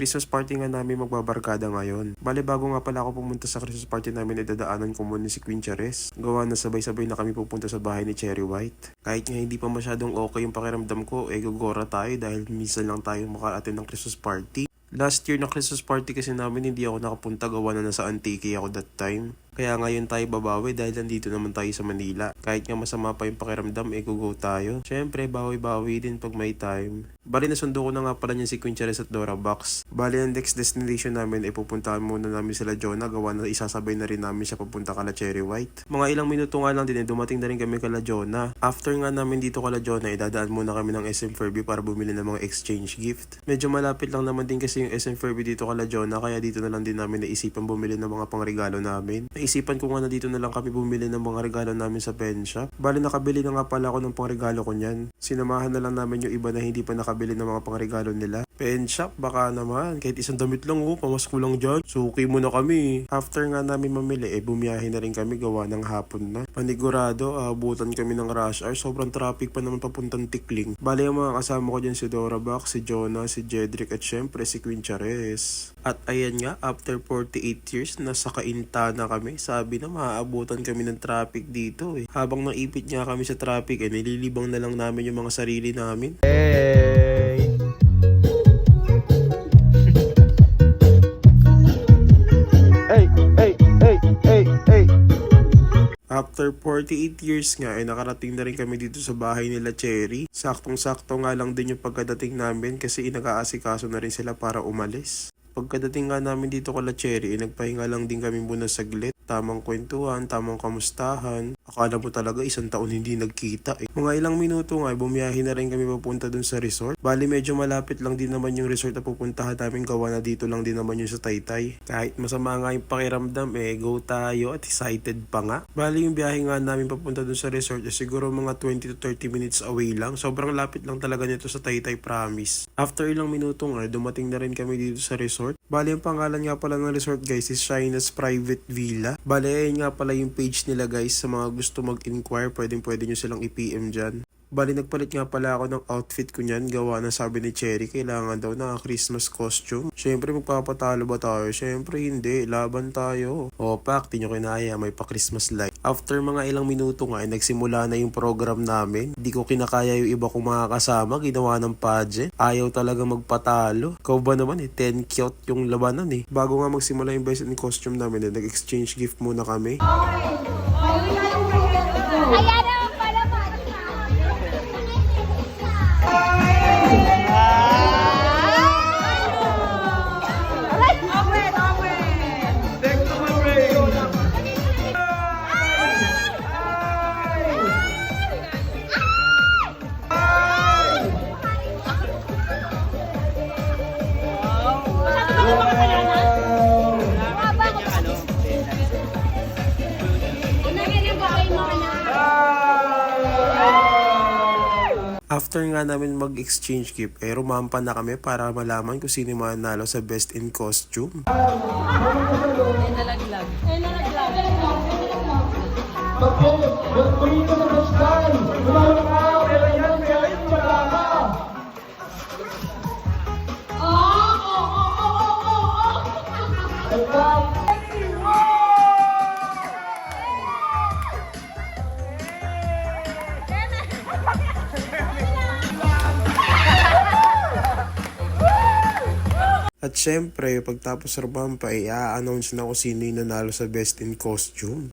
Christmas party nga namin magbabarkada ngayon. Bale bago nga pala ako pumunta sa Christmas party namin, idadaanan ko muna si Queen Chares. Gawa na sabay-sabay na kami pupunta sa bahay ni Cherry White. Kahit nga hindi pa masyadong okay yung pakiramdam ko, eh gagora tayo dahil minsan lang tayo maka-attend ng Christmas party. Last year na Christmas party kasi namin hindi ako nakapunta gawa na nasa Antique ako that time. Kaya ngayon tayo babawi dahil nandito naman tayo sa Manila. Kahit nga masama pa yung pakiramdam, eh go tayo. Siyempre, bawi-bawi din pag may time. Bali nasundo ko na nga pala niya si Queen Charis at Dora Box. Bali ang next destination namin ay pupuntahan muna namin sila Jonah gawa na isasabay na rin namin siya papunta kala Cherry White. Mga ilang minuto nga lang din eh, dumating na rin kami kala Jonah. After nga namin dito kala Jonah, idadaan muna kami ng SM Furby para bumili ng mga exchange gift. Medyo malapit lang naman din kasi yung SM Furby dito kala Jonah kaya dito na lang din namin naisipan bumili ng mga pangregalo namin. Naisipan ko nga na dito na lang kami bumili ng mga regalo namin sa pen shop. Bali nakabili na nga pala ako ng pangregalo ko niyan. Sinamahan na lang namin yung iba na hindi pa nakabili ng mga pangregalo nila. Pen baka naman. Kahit isang damit lang oh, pamasko lang dyan. Suki mo na kami. After nga namin mamili, eh bumiyahe na rin kami gawa ng hapon na. Panigurado, aabutan kami ng rush hour. Sobrang traffic pa naman papuntang Tikling. Bali ang mga kasama ko dyan si Dora Box, si Jonah, si Jedrick at syempre si Queen Chares. At ayan nga, after 48 years, nasa kainta na kami. Sabi na maaabutan kami ng traffic dito eh. Habang naipit nga kami sa traffic, eh nililibang na lang namin yung mga sarili namin. Hey, After 48 years nga, ay nakarating na rin kami dito sa bahay nila Cherry. Saktong-sakto nga lang din yung pagkadating namin kasi inag-aasikaso na rin sila para umalis. Pagkadating nga namin dito kala Cherry, eh, nagpahinga lang din kami muna saglit. Tamang kwentuhan, tamang kamustahan. Akala mo talaga isang taon hindi nagkita eh. Mga ilang minuto nga, bumiyahe na rin kami papunta dun sa resort. Bali medyo malapit lang din naman yung resort na pupuntahan namin gawa na dito lang din naman yung sa Taytay. Kahit masama nga yung pakiramdam eh, go tayo at excited pa nga. Bali yung biyahe nga namin papunta dun sa resort eh, siguro mga 20 to 30 minutes away lang. Sobrang lapit lang talaga nito sa Taytay promise. After ilang minuto nga, dumating na rin kami dito sa resort. Bali ang pangalan nga pala ng resort guys is Shina's Private Villa. Bali ayun nga pala yung page nila guys sa mga gusto mag-inquire, pwedeng pwede nyo silang i-PM dyan. Bali nagpalit nga pala ako ng outfit ko niyan, gawa na sabi ni Cherry, kailangan daw na Christmas costume. Siyempre magpapatalo ba tayo? Siyempre hindi, laban tayo. O pak, di nyo kinaya, may pa Christmas light. After mga ilang minuto nga, ay nagsimula na yung program namin. Di ko kinakaya yung iba kong mga kasama, ginawa ng pageant. Ayaw talaga magpatalo. Ikaw ba naman eh, 10 cute yung labanan eh. Bago nga magsimula yung best in costume namin, eh, nag-exchange gift muna kami. Ayan naman pala After nga namin mag-exchange gift, eh rumampa na kami para malaman kung sino yung manalo sa best in costume. At syempre, pagtapos sa rumampa, i-announce na kung sino yung nanalo sa best in costume.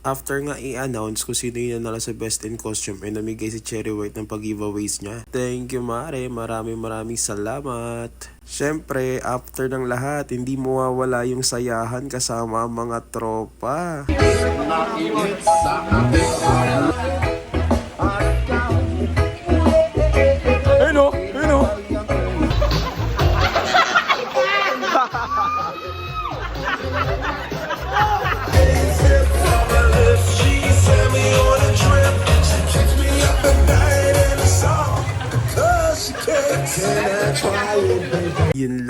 After nga i-announce kung sino yung nanalo sa Best in Costume ay namigay si Cherry White ng pag-giveaways niya. Thank you Mare, maraming maraming salamat. Siyempre, after ng lahat, hindi mawawala yung sayahan kasama ang mga tropa.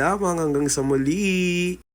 Lamang hanggang sa muli.